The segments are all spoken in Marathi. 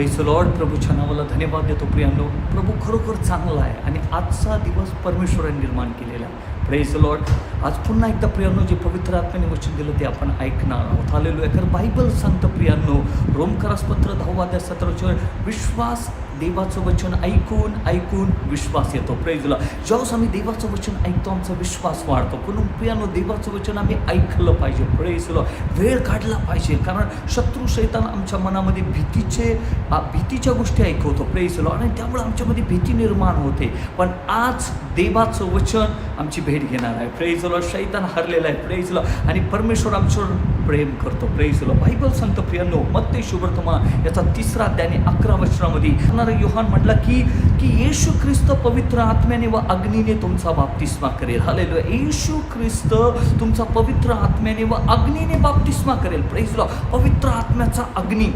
प्रेस लॉर्ड प्रभूच्या नावाला धन्यवाद देतो प्रियांनो. प्रभू खरोखर चांगला आहे आणि आजचा दिवस परमेश्वराने निर्माण केलेला आहे. प्रेस लॉर्ड आज पुन्हा एकदा प्रियांनो जे पवित्र आत्म्याने वचन दिलं ते आपण ऐकणार आहोत. आलेलो आहे कारण बायबल सांगतं प्रियांनो. रोमकरास पत्र दहावाद्या सतराच्या विश्वास देवाचं वचन ऐकून ऐकून विश्वास येतो. प्रेजला ज्यावेळेस आम्ही देवाचं वचन ऐकतो आमचा विश्वास वाढतो. म्हणून देवाचं वचन आम्ही ऐकलं पाहिजे. प्रेजला वेळ काढला पाहिजे. कारण शत्रू शैतान आमच्या मनामध्ये भीतीचे भीतीच्या गोष्टी ऐकवतो. प्रेजलो आणि त्यामुळे आमच्यामध्ये भीती निर्माण होते. पण आज देवाचं वचन आमची भेट घेणार आहे. प्रेजलो शैतान हरलेला आहे. प्रेजलो आणि परमेश्वर आमच्यावर प्रेम करतो. प्रेजलो बायबल संत प्रियांनो मत्ते शुभर्थमा याचा तिसरा त्याने अकरा वचनामध्ये होणारा योहान म्हटला की की येशू ख्रिस्त पवित्र आत्म्याने व अग्नीने तुमचा बाप्तिस्मा करेल. हालेलो येशू ख्रिस्त तुमचा पवित्र आत्म्याने व अग्नीने बाप्तिस्मा करेल. प्रेसलो पवित्र आत्म्याचा अग्नी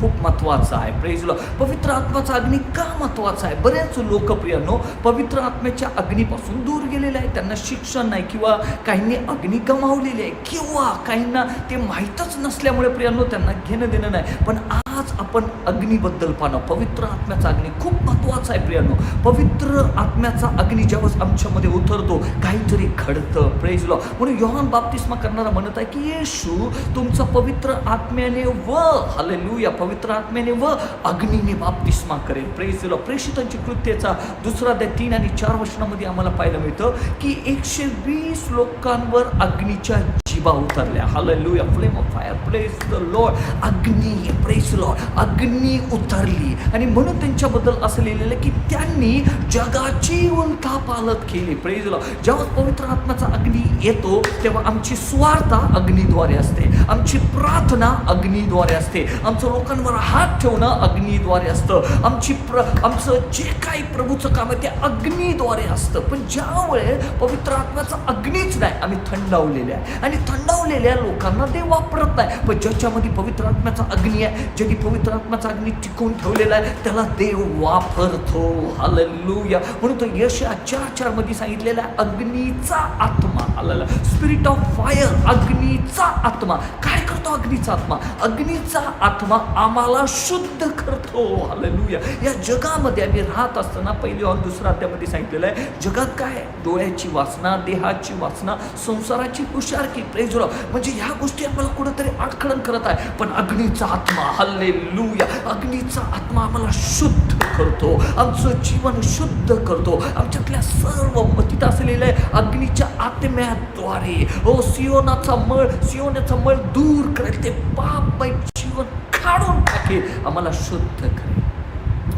खूप महत्त्वाचा आहे. प्रेजलो पवित्र आत्म्याचा अग्नी का महत्त्वाचा आहे? बऱ्याच लोकप्रियांनो पवित्र आत्म्याच्या अग्नीपासून दूर गेलेले आहे त्यांना शिक्षण नाही किंवा काहींनी अग्नी गमावलेली आहे. किंवा काहींना ते माहीतच नसल्यामुळे प्रियांनो त्यांना घेणं देणं नाही. पण आज आपण अग्नीबद्दल पाहणं पवित्र आत्म्याचा अग्नी. खूप महत्त्वाचा आहे प्रियांनो. पवित्र आत्म्याचा अग्नी जेव्हा आमच्यामध्ये उतरतो काहीतरी घडतं. प्रेजलो म्हणून योहान बाप्तिस्मा करणारा म्हणत आहे की येशू तुमचा पवित्र आत्म्याने व हालेलू या पवित्र आत्म्याने व अग्नीने बाप्तिस्मा करेल. प्रेजलो प्रेषितांची कृत्येचा दुसरा त्या तीन आणि चार वर्षांमध्ये आम्हाला पाहायला मिळतं की एकशे वीस लोकांवर अग्नीच्या शिबा उतरल्या. Hallelujah flame of fire praise the lord अग्नी प्रेस लॉर्ड अग्नी उतरली. आणि म्हणून त्यांच्याबद्दल असं लिहिलेलं आहे की त्यांनी जगाची उलथा पालत केली. प्रेज लॉर्ड जेव्हा पवित्र आत्म्याचा अग्नी येतो तेव्हा आमची स्वार्था अग्नीद्वारे असते. आमची प्रार्थना अग्नीद्वारे असते. आमचं लोकांवर हात ठेवणं अग्नीद्वारे असतं. आमची प्र आमचं जे काही प्रभूचं काम आहे ते अग्नीद्वारे असतं. पण ज्यावेळे पवित्र आत्म्याचा अग्नीच नाही आम्ही थंडावलेले आहे. आणि थंडावलेल्या लोकांना ते वापरत नाही. पण ज्याच्यामध्ये पवित्र आत्म्याचा अग्नी आहे ज्यांनी पवित्र आत्म्याचा अग्नी टिकवून ठेवलेला आहे त्याला देव वापरतो. हालेलुया म्हणून तो यश चार चारमध्ये सांगितलेला आहे अग्नीचा आत्मा. आलेला स्पिरिट ऑफ फायर अग्नीचा आत्मा. काय करतो अग्नीचा आत्मा? अग्नीचा आत्मा आम्हाला शुद्ध करतो. हालेलुया या जगामध्ये आम्ही राहत असताना पहिले ऑन दुसरा अध्यामध्ये सांगितलेलं आहे जगात काय? डोळ्याची वासना देहाची वासना संसाराची हुशारकी प्रेज म्हणजे ह्या गोष्टी आम्हाला कुठेतरी आडखळण करत आहे. पण अग्नीचा आत्मा हल्ले अग्नीचा आत्मा आम्हाला शुद्ध करतो. आमचं जीवन शुद्ध करतो. आमच्यातल्या सर्व मतीत असलेलं आहे अग्नीच्या आत्म्याद्वारे. हो सियोनाचा मळ सियोनाचा मळ दूर करेल. ते पापमय जीवन काढून टाकेल. आम्हाला शुद्ध करेल.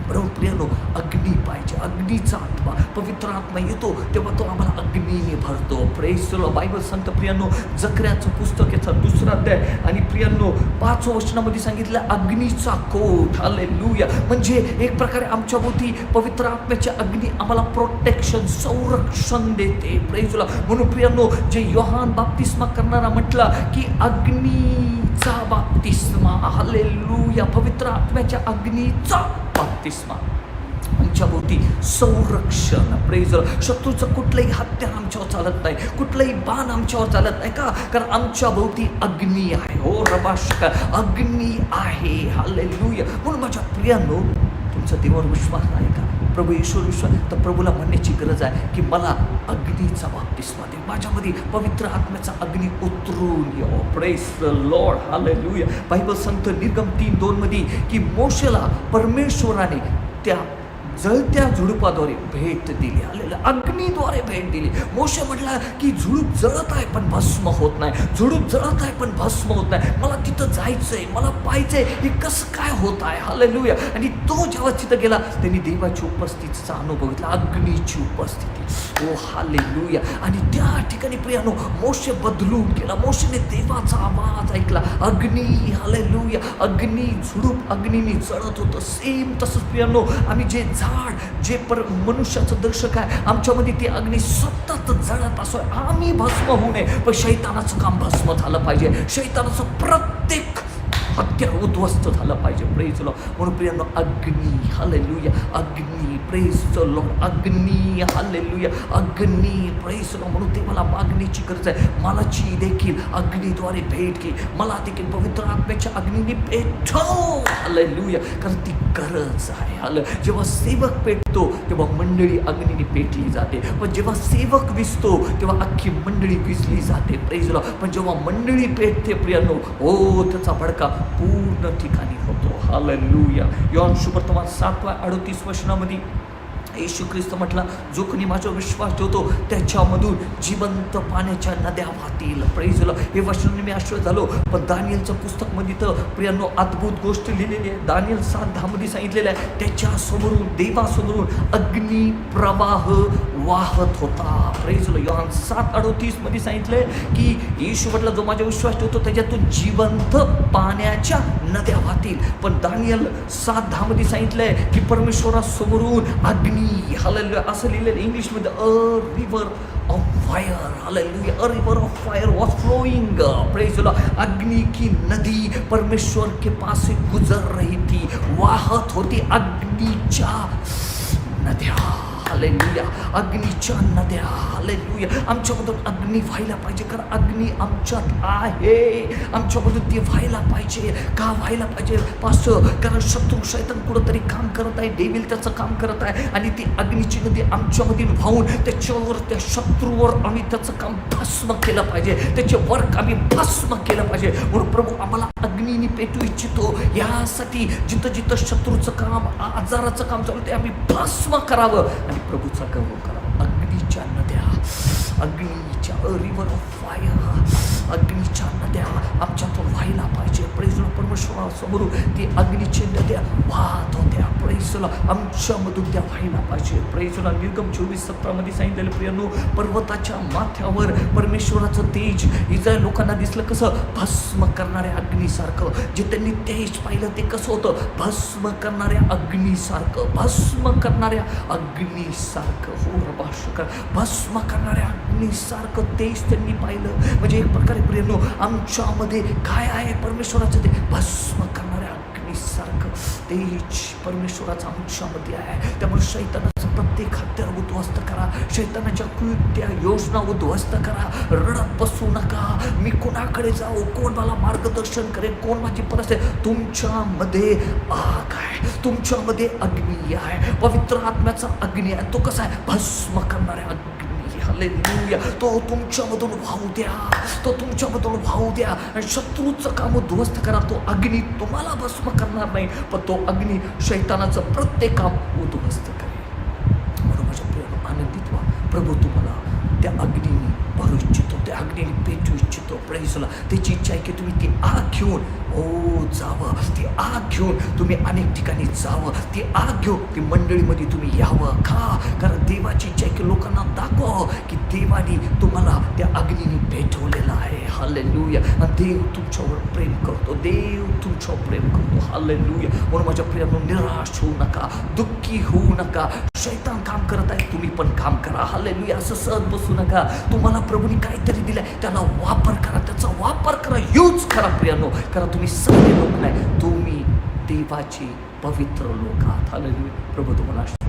बरोबर प्रियानो अग्नी पाहिजे अग्नीचा आत्मा पवित्र आत्मा येतो तेव्हा तो आम्हाला अग्नीने भरतो. प्रेसलो बायबल संत प्रियांनो जकऱ्याचं पुस्तक याचा दुसरा अध्याय. आणि प्रियांनो पाच वचनामध्ये सांगितलं अग्नीचा कोट आले लुया म्हणजे एक प्रकारे आमच्या भोवती पवित्र आत्म्याच्या अग्नी आम्हाला प्रोटेक्शन संरक्षण देते. प्रेसला म्हणून प्रियांनो जे योहान बाप्तिस्मा करणारा म्हटला की अग्नीचा बाप्तिस्मा. हले लुया पवित्र आत्म्याच्या अग्नीचा बाप्तिस्मा. आमच्या भोवती संरक्षण प्रेज शत्रूचं कुठलंही हत्यार आमच्यावर चालत नाही कुठलंही बाण आमच्यावर चालत नाही का? कारण आमच्या भोवती अग्नी आहे. हो रबाशक अग्नी आहे. हाले म्हणून माझ्या प्रियांनो तुमचा देवावर विश्वास नाही का? प्रभू ईश्वर विश्वास तर प्रभूला म्हणण्याची गरज आहे की मला अग्नीचा बाप्तिस्मा दे. माझ्यामध्ये पवित्र आत्म्याचा अग्नी उतरून यो praise lord lord hallelujah Bible संत निर्गम तीन दोनमध्ये की मोशेला परमेश्वराने त्या जळत्या झुडुपाद्वारे भेट दिली. आलेलं अग्नीद्वारे भेट दिली. मोशे म्हटला की झुडूप जळत आहे पण भस्म होत नाही. झुडूप जळत आहे पण भस्म होत नाही. मला तिथं जायचंय मला पाहायचंय हे कसं काय होत आहे? हालेलुया आणि तो जेव्हा तिथं गेला त्यांनी देवाची उपस्थितीचा अनुभव घेतला अग्नीची उपस्थिती. Oh, ओ हालेलुया आणि त्या ठिकाणी प्रियानो मोशे बदलून गेला. मोशेने देवाचा आवाज ऐकला. अग्नी हालेलुया अग्नी झुडूप अग्नीने जळत होतं. सेम तसंच प्रियानो आम्ही जे झाड जे पर मनुष्याचं दर्शक आहे आमच्यामध्ये ती अग्नी सतत जळत असो आम्ही भस्म होऊ नये पण शैतानाचं काम भस्म झालं पाहिजे. शैतानाचं प्रत्येक हत्या उद्ध्वस्त झालं पाहिजे. प्रेज लॉर्ड म्हणून प्रियांनो अग्नी हालेलुया अग्नी प्रेज लॉर्ड अग्नी हालेलुया अग्नी प्रेज लॉर्ड म्हणून ते मला मागणीची गरज आहे. मलाची देखील अग्नीद्वारे भेट घे. मला देखील पवित्र आत्म्याच्या अग्नीने भेटो हालेलुया कारण ती गरज आहे. हाल जेव्हा सेवक पेटतो तेव्हा मंडळी अग्नीने पेटली जाते. पण जेव्हा सेवक विसतो तेव्हा अख्खी मंडळी विसली जाते. प्रेज पण जेव्हा मंडळी पेटते प्रियानो हो त्याचा भडका पूर्ण ठिकाणी होतो. हालेलुया यॉन शुभर्तमान सातवा अडतीस वचनामध्ये येशू ख्रिस्त म्हटला जो कोणी माझ्यावर विश्वास ठेवतो त्याच्यामधून जिवंत पाण्याच्या नद्या वाहतील. प्रेजला हे वचनाने मी आश्रय झालो पण दानियलचं पुस्तकमध्ये तर प्रियांनो अद्भुत गोष्ट लिहिलेली आहे. दानियल सात दहामध्ये सांगितलेलं आहे त्याच्यासमोरून देवासमोरून अग्नी प्रवाह वाहत होता. प्रेझलो योहान सात अडोतीसमध्ये सांगितलंय की येशू जो माझ्या विश्वास ठेवतो त्याच्यातून जिवंत पाण्याच्या नद्या वाहतील. पण दानियल सात दहामध्ये सांगितलंय की परमेश्वरासमोरून अग्नी हालेलुया असं लिहिलेलं इंग्लिशमध्ये a river of fire hallelujah a river of fire was flowing praise अग्नि की नदी परमेश्वर के पास से गुजर रही थी. वाहत होती अग्नीच्या नद्या. हालेलुया अग्नीच्या नद्या हालेलुया आमच्यामधून अग्नी व्हायला पाहिजे. कारण अग्नी आमच्यात आहे. आमच्यामधून ती व्हायला पाहिजे. का व्हायला पाहिजे? पास. कारण शत्रू शैतान कुठंतरी काम करत आहे. डेविल त्याचं काम करत आहे. आणि ती अग्नीची नदी आमच्यामधून वाहून त्याच्यावर त्या शत्रूवर आम्ही त्याचं काम भस्म केलं पाहिजे. त्याचे वर्क आम्ही भस्म केलं पाहिजे. म्हणून प्रभू आम्हाला अग्नीने पेटू इच्छितो. यासाठी जिथं जिथं शत्रूचं काम आजाराचं काम चालू ते आम्ही भस्म करावं. आणि प्रभूचा गौरव करावा. अग्नीच्या नद्या अग्नीच्या रिव्हर ऑफ फायर अग्नीच्या नद्या आमच्यातून व्हायला पाहिजे. प्रेजला परमेश्वरासमोर ती अग्नीची नद्या वाहत होत्या. प्रेजला आमच्यामधून त्या व्हायला पाहिजे. प्रेजला निर्गम चोवीस सतरामध्ये सांगितलेलं प्रियनो पर्वताच्या माथ्यावर परमेश्वराचं तेज इस्रायल लोकांना दिसलं कसं? भस्म करणाऱ्या अग्नीसारखं. जे त्यांनी तेज पाहिलं ते कसं होतं? भस्म करणाऱ्या अग्नीसारखं. भस्म करणाऱ्या अग्नीसारखं. हो रबाशकर भस्म करणाऱ्या अग्नीसारखं तेज त्यांनी पाहिलं. म्हणजे एक प्रकारे प्रियनो आमच्यामध्ये काय आहे? परमेश्वराचं ते भस्म करणाऱ्या अग्नीसारखं तेच परमेश्वराचं आमच्यामध्ये आहे. त्यामुळे शैतानाचं प्रत्येक हत्यार उद्ध्वस्त करा. शैतानाच्या कृत्या योजना उद्ध्वस्त करा. रडत बसू नका. मी कोणाकडे जाऊ? कोण मला मार्गदर्शन करेल? कोण माझी परिस्थिती तुमच्यामध्ये आग आहे. तुमच्यामध्ये अग्नी आहे. पवित्र आत्म्याचा अग्नी आहे. तो कसा आहे? भस्म करणाऱ्या अग्नी हालेलुया तो तुमच्यामधून वाहू द्या. तो तुमच्यामधून वाहू द्या. आणि शत्रूचं काम ध्वस्त करा. तो अग्नी तुम्हाला भस्म करणार नाही पण तो अग्नी शैतानाचं प्रत्येक काम उद्ध्वस्त करेल. म्हणून माझ्या प्रेम आनंदित व्हा. प्रभू तुम्हाला त्या अग्नीने अग्नीने पेटू इच्छितो. प्रेसला त्याची इच्छा आहे की तुम्ही ती आग घेऊन ओ जावं. ती आग घेऊन तुम्ही अनेक ठिकाणी जावं. ती आग घेऊन ती मंडळीमध्ये तुम्ही यावं. का कारण देवाची इच्छा आहे की लोकांना दाखवा की देवाने तुम्हाला त्या अग्नीने पेटवलेलं आहे. हालेलुया आणि देव तुमच्यावर प्रेम करतो. देव तुमच्यावर प्रेम करतो हालेलुया. म्हणून माझ्या प्रियांनो निराश होऊ नका दुःखी होऊ नका. शैतान काम करत आहे तुम्ही पण काम करा. हालेलुया. असं सहज बसू नका. तुम्हाला प्रभूने काहीतरी दिलंय त्याला वापर करा त्याचा वापर करा यूज करा प्रियानो. कारण तुम्ही सगळे लोक नाही तुम्ही देवाची पवित्र लोक आहात. लुया प्रभू तुम्हाला